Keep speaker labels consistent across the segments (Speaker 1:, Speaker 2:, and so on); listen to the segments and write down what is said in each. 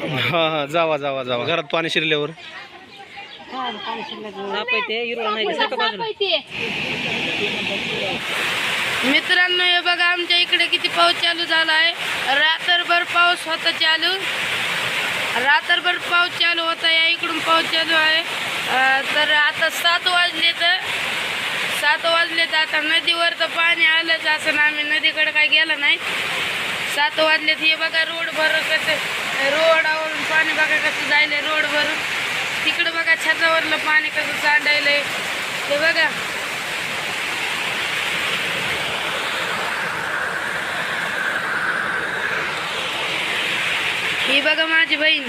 Speaker 1: हां हां जावा जावा जावा. घरात पाणी शिरल्यावर.
Speaker 2: मित्रांनो हे बघा आमच्या इकडे किती पाऊस चालू झाला आहे रात्रभर पाऊस होता चालू. रात्रभर पाऊस चालू होता या इकडून पाऊस चालू आहे. तर आता सात वाजले तर सात वाजले तर आता नदीवर तर पाणी आलंच असं ना आम्ही नदीकडे काय गेलं नाही. सात वाजले हे बघा रोड भर कसं रोडावरून पाणी बघा कसं जायलंय रोडवरून तिकडं बघा छतावरलं पाणी कसं सांडायलंय. हे बघा. ही बघा माझी बहीण.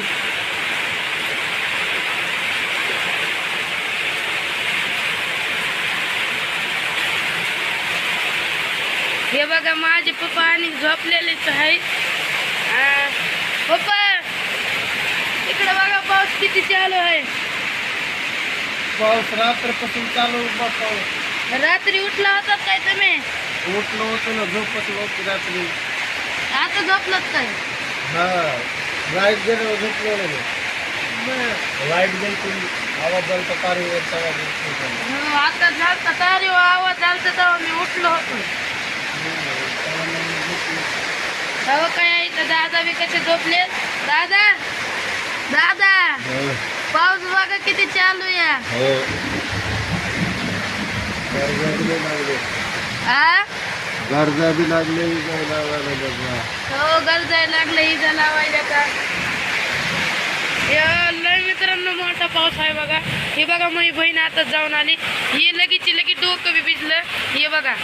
Speaker 2: हे बघा माझे पप्पा आणि झोपलेलेच आहेत आ, पप्पा इकडे बघा पाऊस किती चालू आहे?
Speaker 1: पाऊस रात्रपासून चालू पाऊस
Speaker 2: रात्री उठला होता काय तुम्ही?
Speaker 1: उठलो होतो ना झोपत होतो रात्री.
Speaker 2: आता झोपलात काय?
Speaker 1: हा लाइट गेल्यावर झोपलो नाही लाइट गेली की आवाज झाला तर आवाज येतो.
Speaker 2: हो, आता झालता तारी आवाज झालता तेव्हा मी उठलो होतो. तेव्हा काय आहे इथं दादा बी कसे झोपले? दादा? दादा
Speaker 1: हो.
Speaker 2: पाऊस बघा किती चालू या
Speaker 1: हो. गरजा बी लागले.
Speaker 2: आ?
Speaker 1: गरजा लागले इजा लावायला.
Speaker 2: हो का? लय मित्रांनो मोठा पाऊस आहे बघा. हे बघा माझी बहीण आता जाऊन आली. ही लगेच लगेच डोकं बी भिजलं. हे बघा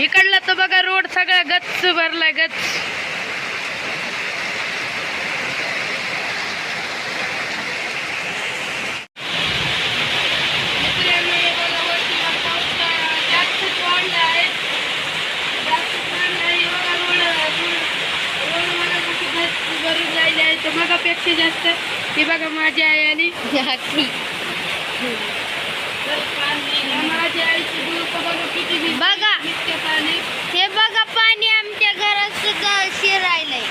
Speaker 2: इकडला तर बघा रोड सगळा गच्च भरलाय गच्च मित्रांनो, हे बघा वरती हा पाऊस का- जास्तच वाढला आहे. जास्तच वाढला आहे. हे बघा रोड- रोड- रोड मला किती गच्च भरून गच्च आहे. तर मगापेक्षा जास्त ही बघा माझी आई आणि तर माझ्या आईची बघा किती
Speaker 3: बघा.
Speaker 2: इतकं पाणी
Speaker 3: हे बघा पाणी आमच्या घरात सुद्धा शिरायलंय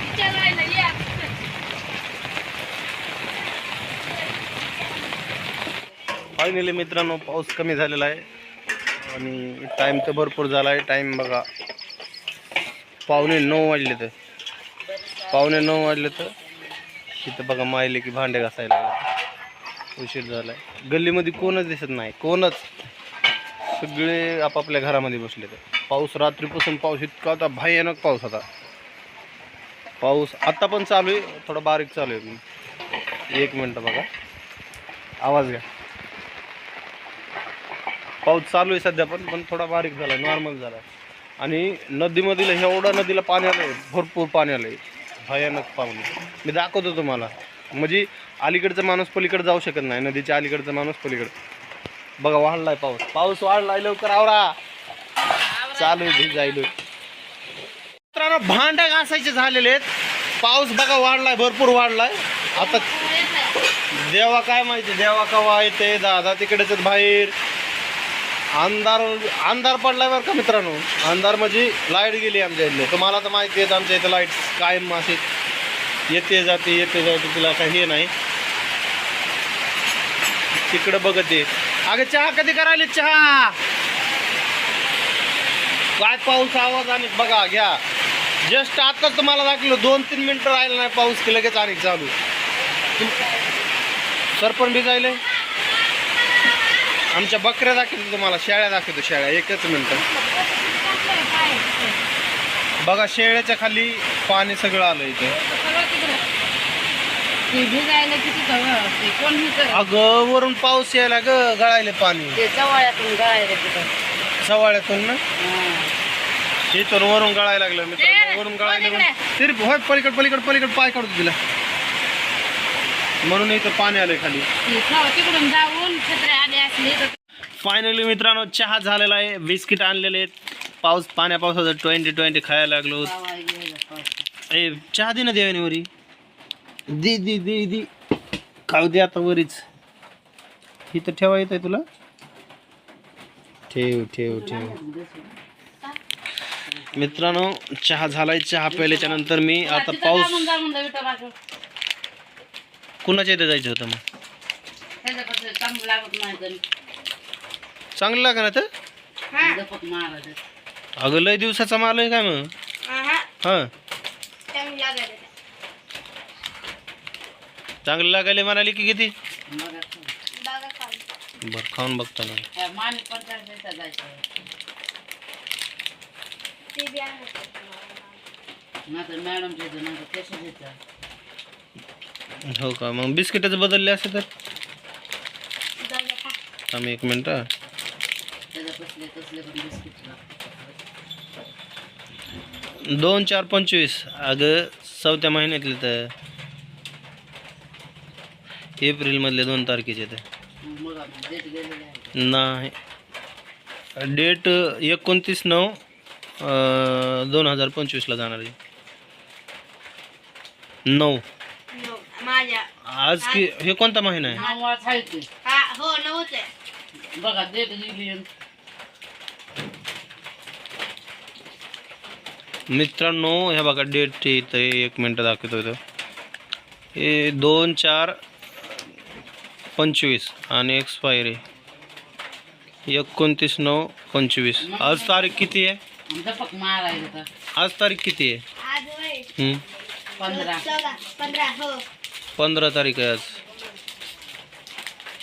Speaker 2: विचारायला या.
Speaker 1: फायनली मित्रांनो पाऊस कमी झालेला आहे. आणि टाईम तर भरपूर झाला आहे टाईम बघा. पावणे नऊ वाजले तर. पावणे नऊ वाजले तर तिथं बघा मायले की भांडे घासायला उशीर झाला आहे गल्लीमध्ये कोणच दिसत नाही. कोणच? सगळे आपापल्या घरामध्ये बसले तर. पाऊस रात्रीपासून पाऊस इतका होता. भयानक पाऊस होता. पाऊस आत्ता पण चालू आहे. थोडा बारीक चालू आहे. एक मिनटं बघा. आवाज घ्या. पाऊस चालू आहे सध्या पण पण थोडा बारीक झाला नॉर्मल झाला आणि नदीमधील एवढा नदीला पाणी आलं भरपूर पाणी आलं भयानक पाहुणे मी दाखवतो तुम्हाला. म्हणजे अलीकडचा माणूस पलीकडे जाऊ शकत नाही नदीच्या अलीकडचा माणूस पलीकडे. बघा वाढलाय पाऊस. पाऊस वाढलाय लवकर आवरा. चालू आहे मित्रांनो भांड्या घासायचे झालेले आहेत. पाऊस बघा वाढलाय भरपूर वाढलाय. आता देवा काय माहिती देवा कवा येते दादा तिकडेच बाहेर. अंधार अंधार पडलाय बरं का मित्रांनो? अंधार म्हणजे लाइट गेली आमच्या इथले. तुम्हाला तर माहिती आहे आमच्या इथे लाइट कायम असे येते जाते येते जाते तिला काही हे नाही. तिकडं बघत ये अगं चहा कधी करायला? चहा! काय पाऊस आवाज आणि बघा घ्या. जस्ट आताच तुम्हाला दाखवलं दोन तीन मिनिटं राहिलं नाही पाऊस की लगेच आणि चालू. सरपण भिजायले आमच्या बकऱ्या दाखवतो तुम्हाला शेळ्या दाखवतो शेळ्या एकच मिनटं. बघा शेळ्याच्या खाली पाणी सगळं आलं इथे. अगं वरून पाऊस यायला ग गळायले पाणी. सवाळ्यातून ना. इथून वरून गळायला लागलं मित्रांनो वरून गळायला तरी होय पलीकड पलीकड पलीकड पाय काढतो तिला. म्हणून इथं पाणी आलंय खाली.
Speaker 2: तिकडून जाऊन तर
Speaker 1: फायनली मित्रांनो चहा झालेला आहे. बिस्किट आणलेले आहेत. पाऊस पाण्या पावसाचं ट्वेंटी ट्वेंटी खायला लागलो. ए चहा दे ना देवानी वरी. दे दे दे दे. खाऊ दे आता वरीच. इथं ठेवा येत आहे तुला. ठेव ठेव ठेव. मित्रांनो चहा झालाय. चहा प्यायल्याच्या नंतर मी आता पाऊस कुणाच्या इथे जायचं होतं मग?
Speaker 2: चांगलं लागत नाही तरी
Speaker 1: चांगलं लागा ना तर
Speaker 2: दपक मारायचं.
Speaker 1: अगं लय दिवसाचा माल आहे काय मग? हां. चांगलं लागायला म्हणाली की किती? बरं खाऊन बघतो ना.
Speaker 2: माने पंचायत जायचं. नाहीतर मॅडम देतो नाही कसं देतं
Speaker 1: हो का? मग बिस्किटच बदलले असे तर? आम्ही एक मिनटं. दोन चार पंचवीस. अगं चौथ्या महिन्यातले तर. एप्रिलमधले दोन तारखेचे ते.
Speaker 2: मग आपण देत गेलेले आहे
Speaker 1: नाही. डेट एकोणतीस नऊ दोन हजार पंचवीसला जाणार आहे. नऊ. आज की हे कोणता महिना आहे.
Speaker 2: बघा
Speaker 1: मित्रांनो हे बघा डेट इथं एक मिनटं दाखवतो इथं. हे दोन चार पंचवीस आणि एक्सपायरी एकोणतीस नऊ पंचवीस. आज तारीख किती आहे? आज तारीख किती आहे? हं?
Speaker 3: हो.
Speaker 1: पंधरा तारीख आहे आज.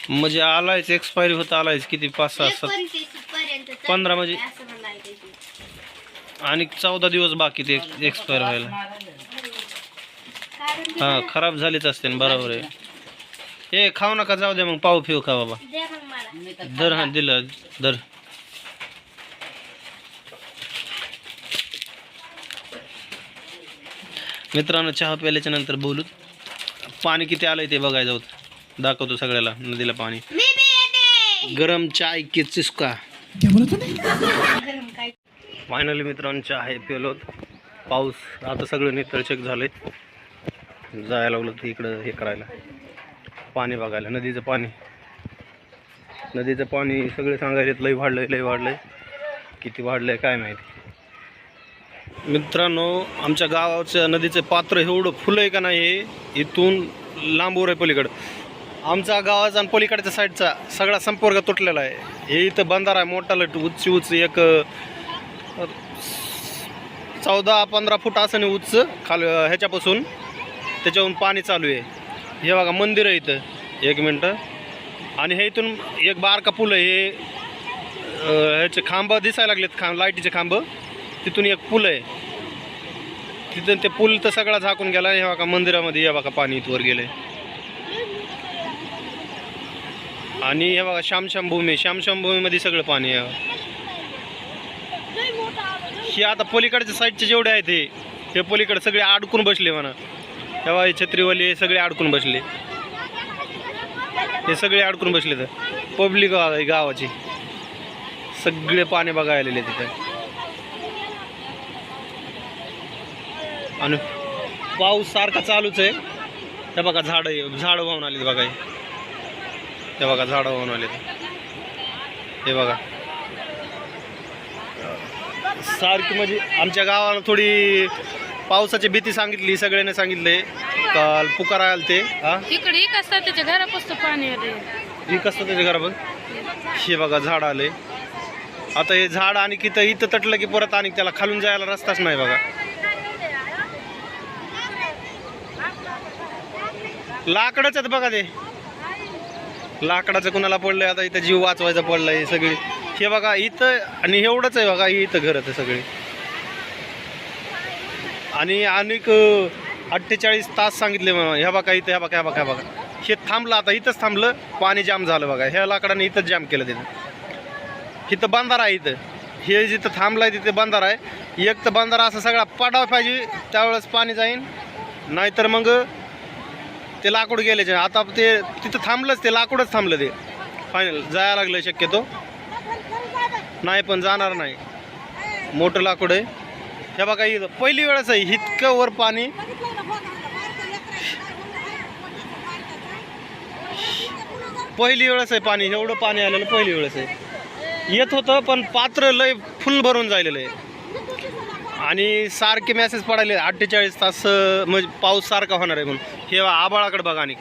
Speaker 1: म्हणजे आलायच एक्सपायरी होता आलायच किती? पाच सहा सात. पंधरा म्हणजे. आणि चौदा दिवस बाकी ते एक्सपायर व्हायला. हां खराब झालीच असते ना बरोबर आहे. हे खाऊ नका जाऊ दे मग पाव फिव खा बाबा. दर हा दिलं दर. मित्रांनो चहा प्यायल्याच्या नंतर बोलू. पाणी किती आलंय ते बघायचं होतं. दाखवतो सगळ्याला नदीला पाणी.
Speaker 3: मी बी येते.
Speaker 1: गरम चाय की चिसका? फायनली मित्रांनो चहा आहे पिलोत. पाऊस आता सगळं नितळचक झालंय. जायला लागलो तर इकडं हे करायला. पाणी बघायला नदीचं पाणी. नदीचं पाणी सगळे सांगायलेत लई वाढलंय लई वाढलंय. किती वाढलंय काय माहिती. मित्रांनो आमच्या गावाच्या नदीचं पात्र एवढं फुलं आहे का नाही हे? इथून लांबवर आहे पलीकडं. आमचा गावाचा आणि पलीकडच्या साईडचा सगळा संपर्क तुटलेला आहे. हे इथं बंधारा आहे मोठा लट उंची उंच एक चौदा पंधरा फूट असं नाही उंच खाल ह्याच्यापासून त्याच्याहून पाणी चालू आहे. हे बघा मंदिर आहे इथं. एक मिनटं. आणि हे इथून एक बारका पूल आहे हे ह्याचे खांब दिसायला लागलेत खांब लाईटीचे खांब. तिथून एक पूल आहे. तिथून ते पूल तर सगळा झाकून गेला हे बघा मंदिरामध्ये हे बघा पाणी इथवर आहे आणि हे बघा श्यामश्याम भूमी श्यामश्याम भूमीमध्ये सगळं पाणी आहे. हे आता पलीकडच्या साईडचे जेवढे आहेत हे हे पलीकडे सगळे अडकून बसले म्हणा. तेव्हा हे छत्रीवाले हे सगळे अडकून बसले. हे सगळे अडकून बसले तर पब्लिक गावाची. सगळे पाणी बघा आलेले तिथे आणि पाऊस सारखा चालूच आहे. त्या बघा झाडं झाडं वाहून आली बघा. हे. बघा झाड आले हे बघा. सारखी म्हणजे आमच्या गावाला थोडी पावसाची भीती सांगितली सगळ्यांनी सांगितले. काल पुकारा आले ते हा?
Speaker 2: तिकडे एक असतात त्याच्या घरापासून पाणी आले
Speaker 1: त्याच्या घरा बघ हे बघा झाड आले आता हे झाड आणि किती इथं तटलं की परत आणि त्याला खालून जायला रस्ताच नाही बघा. लाकडाच आहेत बघा ते. लाकडाचं कुणाला पडलंय? आता इथं जीव वाचवायचा पडलाय हे सगळी. हे बघा इथं आणि एवढंच आहे बघा हे इथं घर ते सगळे. आणि अनेक अठ्ठेचाळीस तास सांगितले मग ह्या बघा इथं ह्या बघा ह्या बघा ह्या बघा. हे थांबलं आता इथंच थांबलं पाणी जाम झालं बघा. ह्या लाकडाने इथंच जाम केलं तिथं. इथं बंधारा आहे इथं. हे जिथं थांबलं आहे तिथे बंधारा आहे. एक तर बंधारा असं सगळा पडावा पाहिजे त्यावेळेस पाणी जाईन. नाहीतर मग ते लाकूड गेल्याचे आता ते तिथं थांबलंच ते लाकूडच थांबलं ते. फायनल जायला लागलं शक्यतो. नाही पण जाणार नाही. मोठं लाकूड आहे. हे बघा इथं पहिली वेळच आहे इतकं वर पाणी. पहिली वेळच आहे पाणी एवढं पाणी आलेलं पहिली वेळच आहे. येत होतं पण पात्र लय फुल भरून जायलेलं आहे. आणि सारखे मेसेज पडायले अठ्ठेचाळीस तास म्हणजे पाऊस सारखा होणार आहे म्हणून. हे आबाळाकडे बघा आणि.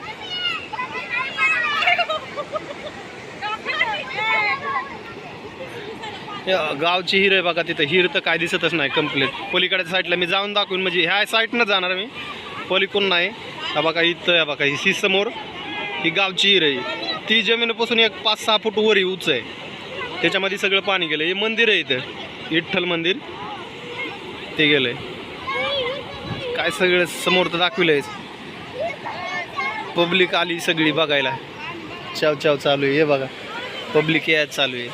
Speaker 1: गावची हिर आहे बघा तिथं. हिर तर काय दिसतच नाही कंप्लीट पलीकडच्या साईडला मी जाऊन दाखवून. म्हणजे ह्या साईडनं जाणार मी. पलीकडून नाही. हा बघा इथं या बघा ही समोर ही गावची हिर आहे. ती जमिनीपासून एक पाच सहा फूट वर उंच आहे. त्याच्यामध्ये सगळं पाणी गेलं हे मंदिर आहे इथं. विठ्ठल मंदिर. ते गेलंय काय सगळं समोर तर दाखविलंय पब्लिक आली सगळी बघायला. चाव चाव चालू आहे हे बघा. पब्लिक यायच चालू आहे.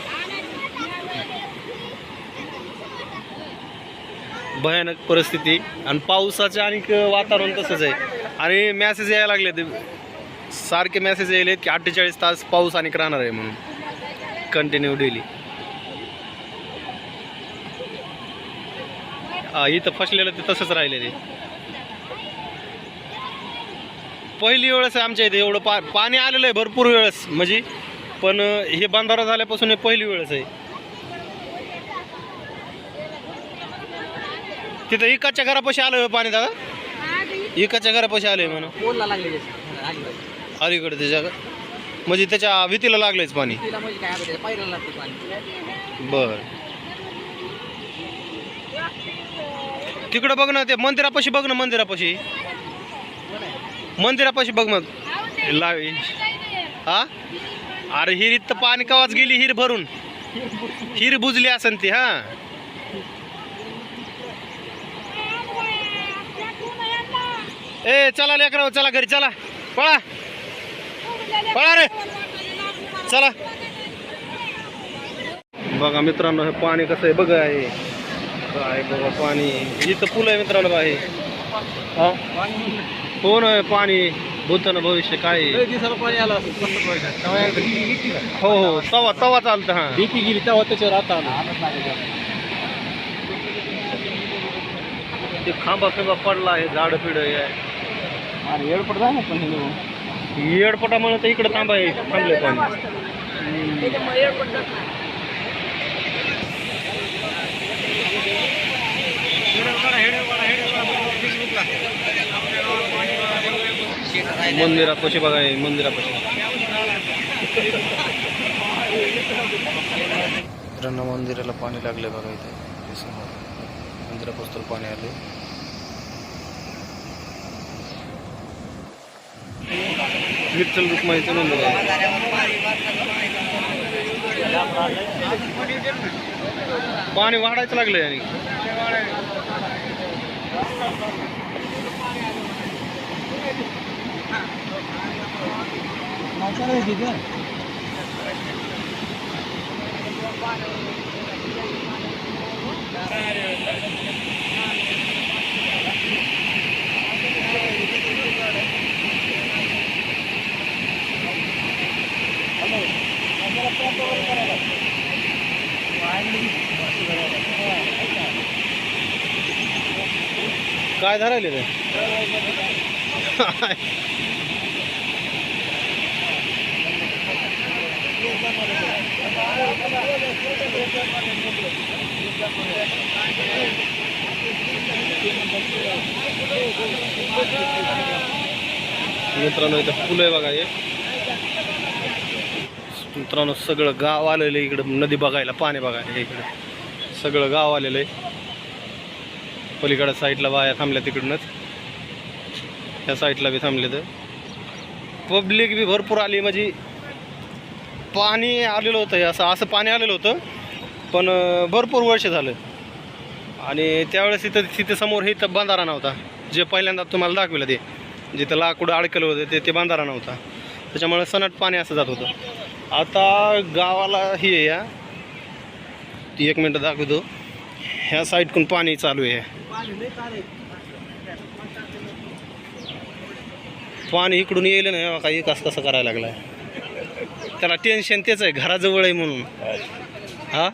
Speaker 1: भयानक परिस्थिती. आणि पावसाचं आणि वातावरण तसंच आहे. आणि मॅसेज यायला लागले ते सारखे मॅसेज यायले की अठ्ठेचाळीस तास पाऊस आणि राहणार आहे म्हणून. कंटिन्यू डेली इथं फसलेलं ते तसंच राहिले ते पहिली वेळेस आहे आमच्या इथे एवढं पा पाणी आलेलं आहे भरपूर वेळेस म्हणजे पण हे बंधारा झाल्यापासून हे पहिली वेळेस आहे. तिथं इकाच्या घरापाशी आलं पाणी दादा? इकाच्या घरापाशी आलंय म्हणून
Speaker 4: पोलला लागले
Speaker 1: अलीकडे. त्याच्या म्हणजे त्याच्या भीतीला लागलंयच पाणी.
Speaker 4: म्हणजे पाणी.
Speaker 1: बर. तिकडं बघ ना ते मंदिरापाशी बघ ना मंदिरापाशी. मंदिरापाशी बघ मग. लावी हा? अरे हिरीत तर पाणी कवाच गेली हिर भरून. हिर बुजली असन ती हा. ए चला लेकराव चला घरी चला. पळा. पळा रे. चला. बघा मित्रांनो हे पाणी कसं आहे बघा हे. काय बघा पाणी. इथं पूल आहे मित्रांनो बघा हे? हा हो ना पाणी? भूतन भविष्य काय आहे?
Speaker 4: पाणी आलं
Speaker 1: हो हो. तवा तवा चालतं हा.
Speaker 4: भीती गेली तेव्हा त्याच्यावर आता आलं.
Speaker 1: ते खांबा फिंबा पडला आहे झाड पिढ आहे.
Speaker 4: आणि एअरपोर्ट जाय ना पण हे
Speaker 1: येडपटामुळे तर इकडे थांबा आहे थांबले पाणी मंदिरापाशी बघा मंदिरापाशी मित्रांनो मंदिराला पाणी लागले बघा इथे. समोर मंदिरापासून पाणी आले विठ्ठल रुक्माईचं मंदिर आहे. पाणी वाढायचं लागलंय आणि. मसाला दीजिए Thank you. काय धरायले ते मित्रांनो इथं फुलं आहे बघा हे. मित्रांनो सगळं गाव आलेलं आहे इकडं. नदी बघायला पाणी बघायला इकडं. सगळं गाव आलेलं आहे. पलीकडं साईडला बाया थांबल्या तिकडूनच. त्या साईडला बी थांबले तर पब्लिक बी भरपूर आली म्हणजे पाणी आलेलं होतं असं असं पाणी आलेलं होतं. पण भरपूर वर्ष झालं. आणि त्यावेळेस इथं तिथे समोर हे इथं बांधारा नव्हता. जे पहिल्यांदा तुम्हाला दाखविलं ते. जिथं लाकूड अडकलं होतं ते ते बांधारा नव्हता. त्याच्यामुळे सनट पाणी असं जात होतं. आता गावाला ही आहे या. ती एक मिनटं दाखवतो. ह्या साईडकडून पाणी चालू आहे. पाणी इकडून येईल ना काही कस कसं करायला लागलाय. त्याला टेन्शन तेच आहे घराजवळ आहे म्हणून. हा?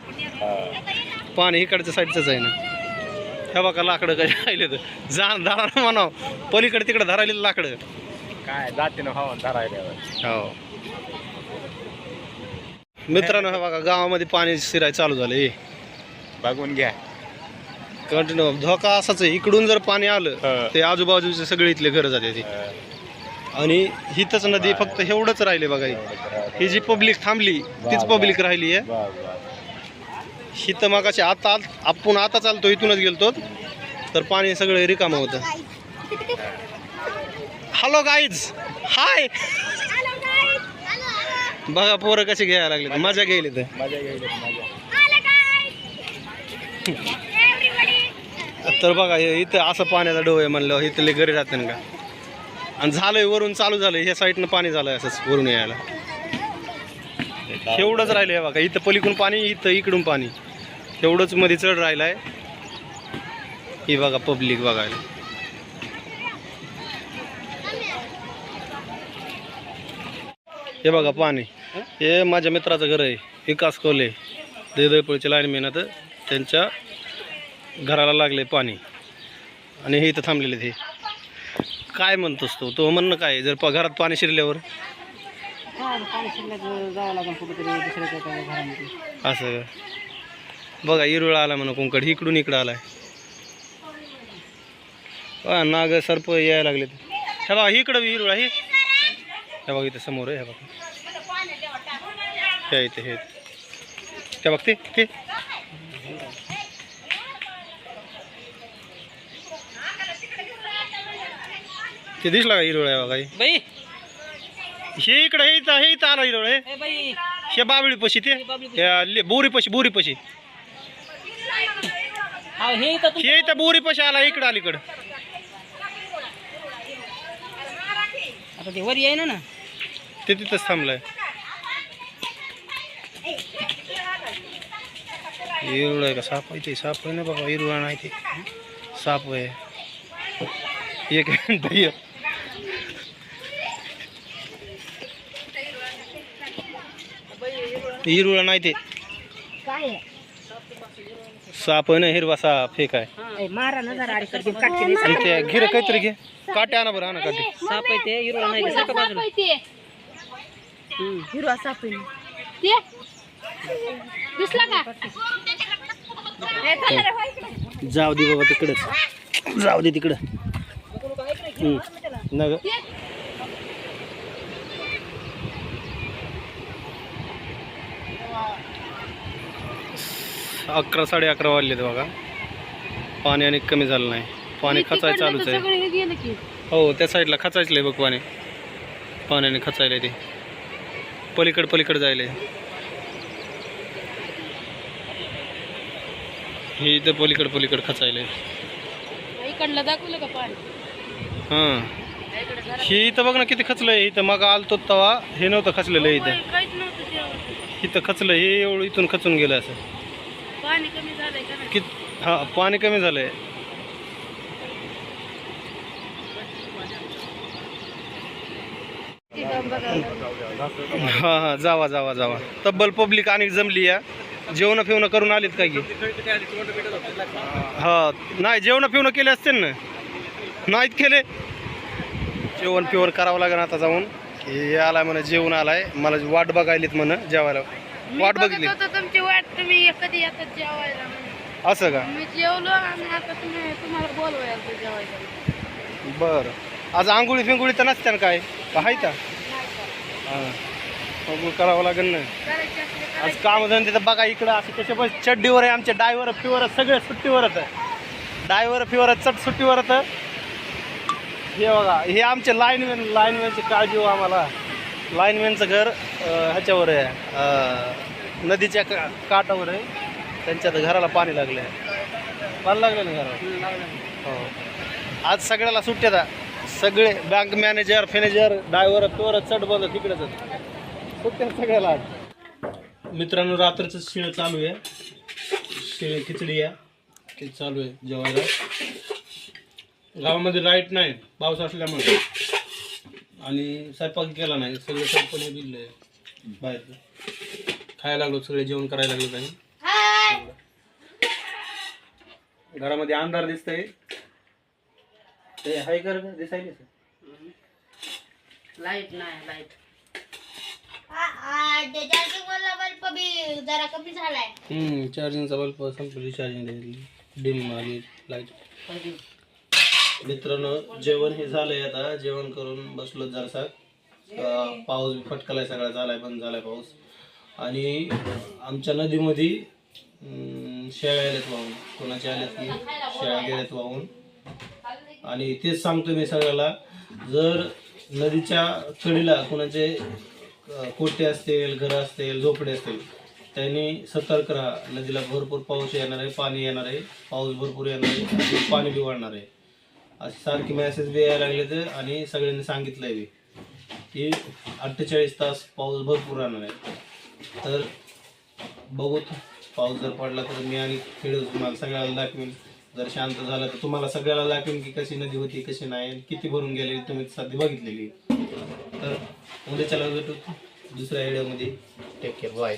Speaker 1: पाणी इकडच्या साईडचंच आहे ना. ह्या बघा लाकडं कशी राहिले तर जा धरा म्हणाव. पलीकडे तिकडे धरायला लाकडं.
Speaker 4: काय जाते ना हवा धरायला
Speaker 1: हो. मित्रांनो हे बघा गावामध्ये पाणी शिराय चालू झालं
Speaker 4: बघून घ्या.
Speaker 1: कंटिन्यू धोका असाच आहे इकडून जर पाणी आलं
Speaker 4: हा.
Speaker 1: ते आजूबाजूचे सगळे इथले घरं जाते ती आणि हिथंच नदी फक्त एवढंच राहिले बघा ही. ही जी पब्लिक थांबली तीच पब्लिक राहिली आहे. हिथं मगाशी आता आत- आपण आता चालतो इथूनच गेलतो. तर पाणी सगळं रिकामं होतं. हॅलो गाईज हाय बघा पोरं कशी घ्यायला लागले मजा घ्यायली तर. तर बघा हे इथं असं पाण्याचा डोह आहे म्हणलं इथले घरी राहते का? आणि झालंय वरून चालू झालंय ह्या साईडनं पाणी झालंय असंच वरून यायला. एवढंच राहिलंय बघा इथं पलीकडून पाणी इथं इकडून पाणी. एवढंच मध्ये चढ राहिलाय. ही बघा पब्लिक बघायला. हे बघा पाणी. हे माझ्या मित्राचं घर आहे विकास कोले देदळपळीचे लाईन मेहनत त्यांच्या घराला लागले पाणी. आणि हे इथं थांबलेले ते. काय म्हणतोस तो? तो म्हणणं काय आहे? जर प- घरात पाणी शिरल्यावर?
Speaker 5: पाणी शिल्लक जावं लागेल कुठेतरी दुसऱ्या त्या घरामध्ये.
Speaker 1: असं का? बघा इरुळा आला म्हणा कुंकड इकडून इकडं आलाय. हा नाग सर्प यायला लागले हे बघा इकडं इरुळा हे. हे बघा इथं समोर आहे हे बघा. हे इथे हे ते बघ ते. ते ते दिसला का इरुळा आहे बघा हे.
Speaker 5: बाई
Speaker 1: हे इकडं हे इथं हे इथं आला इरुळ हे
Speaker 5: ए बाई
Speaker 1: हे बाबळी पशी ते बोरी पशी। बोरी पशी
Speaker 5: हा हे इथं तुम-
Speaker 1: हे इथं बोरी पशी आला इकडं अलीकडं
Speaker 5: आता ते वर येईना ना
Speaker 1: ते तिथंच थांबलाय आहे का साप आहे ते साप आहे ना बाबा नाही ते साप आहे एक मिनिट इरुळा नाही ते.
Speaker 3: काय?
Speaker 1: साप आहे ना हिरवा साप हे काय?
Speaker 5: मारा ना जरा अडीकडे
Speaker 1: आणि ते घिर काहीतरी घे. काटे आणा बरं आणा काटे
Speaker 5: साप आहे ते हिरोला नाही सारखं बाजूला.
Speaker 3: हिरवा साप ते? दिसला का?
Speaker 1: जाऊ दे बाबा तिकडंच. जाऊ दे तिकडं. हम्म. न ग अकरा साडे अकरा वाजलेत बघा. पाणी आणि कमी झालं नाही. पाणी खचाय चालूच आहे.
Speaker 2: हे
Speaker 1: त्या साईडला खचायचलंय बघ पाणी. पाण्याने खचायला ते. पलीकड पलीकड जायला हे इथं पलीकड पलीकड खचायला
Speaker 2: इकडलं दाखवलं का पाणी?
Speaker 1: हां. हे इथं बघ ना किती खचलंय. इथं मग आलतो तवा. हे नव्हतं खचलेलं इथं. इथं खचलं हे एवढं इथून खचून गेलं असं.
Speaker 2: पाणी कमी झालंय का नाही?
Speaker 1: कित पाणी कमी झालंय.
Speaker 2: तिथं बघा
Speaker 1: हां हां जावा जावा जावा. तब्बल पब्लिक आणि जमली या. जेवण फिवणं करून आलीत काय की? हा नाही जेवण फिवणं केले असते ना? नाहीत केले. जेवण फिवण करावं लागेल आता जाऊन. हे आलाय म्हणा जेवण आलाय. मला वाट बघायलीत म्हण जेवायला. वाट
Speaker 2: बघत
Speaker 1: बघितली
Speaker 2: तुमची वाट तुम्ही कधी येतात जेवायला.
Speaker 1: असं का?
Speaker 2: मी जेवलो आणि आता तुम्ही तुम्हाला बोलवायला जेवायला.
Speaker 1: बरं. आज आंघोळी फिंगोळी तर नसत्या ना काय? हाय का? हां. करावं लागेल ना. आज काम धंदे तर बघा इकडं असं कसे पण चड्डीवर आहे आमचे डायव्हर फिवर सगळे सुट्टीवरच आहे. डायव्हर फिवर चट सुट्टीवरच हे बघा हे आमचे लाईनमॅन लाईनमॅनची काळजी हो आम्हाला. लाईनमॅनचं घर ह्याच्यावर आहे. नदीच्या का काठावर आहे. त्यांच्या तर घराला पाणी लागलं आहे पाणी लागलं ना घराला हो. आज सगळ्याला सुट्ट्यात आहे. सगळे बँक मॅनेजर फॅनेजर ड्रायव्हर तोर चढ बंद तिकडेच. सुट्ट्या सगळ्याला आज. मित्रांनो रात्रीचं शिळ चालू आहे. शिळ खिचडी आहे. ते चालू आहे जेवायला. गावामध्ये लाइट नाही पाऊस असल्यामुळे. आणि स्वयंपाक केला नाही. सगळे कंपनी दिले बाहेर. खायला लागलो सगळे जेवण करायला लागलो काही. घरामध्ये अंधार दिसतंय. ते हाय कर दिसायले
Speaker 2: लाइट नाही
Speaker 3: लाइट जरा कमी झालाय.
Speaker 1: हम्म चार्जिंगचा बल्ब संपली चार्जिंग डिम आली लाइट मित्रांनो जेवण हे झालंय आता. जेवण करून बसलो जरासा. अं, पाऊस फटकलाय सगळा झालाय बंद झालाय पाऊस. आणि आमच्या नदीमध्ये अं, शेळ्या आल्यात वाहून. कोणाच्या आल्यात की? शेळ्या गेल्यात वाहून. आणि तेच सांगतो मी सगळ्याला जर नदीच्या कडीला कोणाचे अं, कोटे असतील घरं असतील झोपडे असतील त्यांनी सतर्क राहा. नदीला भरपूर पाऊस येणार आहे पाणी येणार आहे पाऊस भरपूर येणार आहे आणि पाणी बी वाढणार आहे. असे सारखे मेसेज बी यायला लागले तर आणि सगळ्यांनी सांगितलंय बी. की अठ्ठेचाळीस तास पाऊस भरपूर राहणार आहे. तर बघूत पाऊस जर पडला तर मी आणि खेळ. तुम्हाला सगळ्याला दाखवेन. जर शांत झालं तर तुम्हाला सगळ्याला दाखवेन की कशी नदी होती कशी नाही आणि किती भरून गेलेली तुम्ही सध्या बघितलेली. तर उद्याच्याला भेटू. दुसऱ्या व्हिडिओमध्ये टेक केअर बाय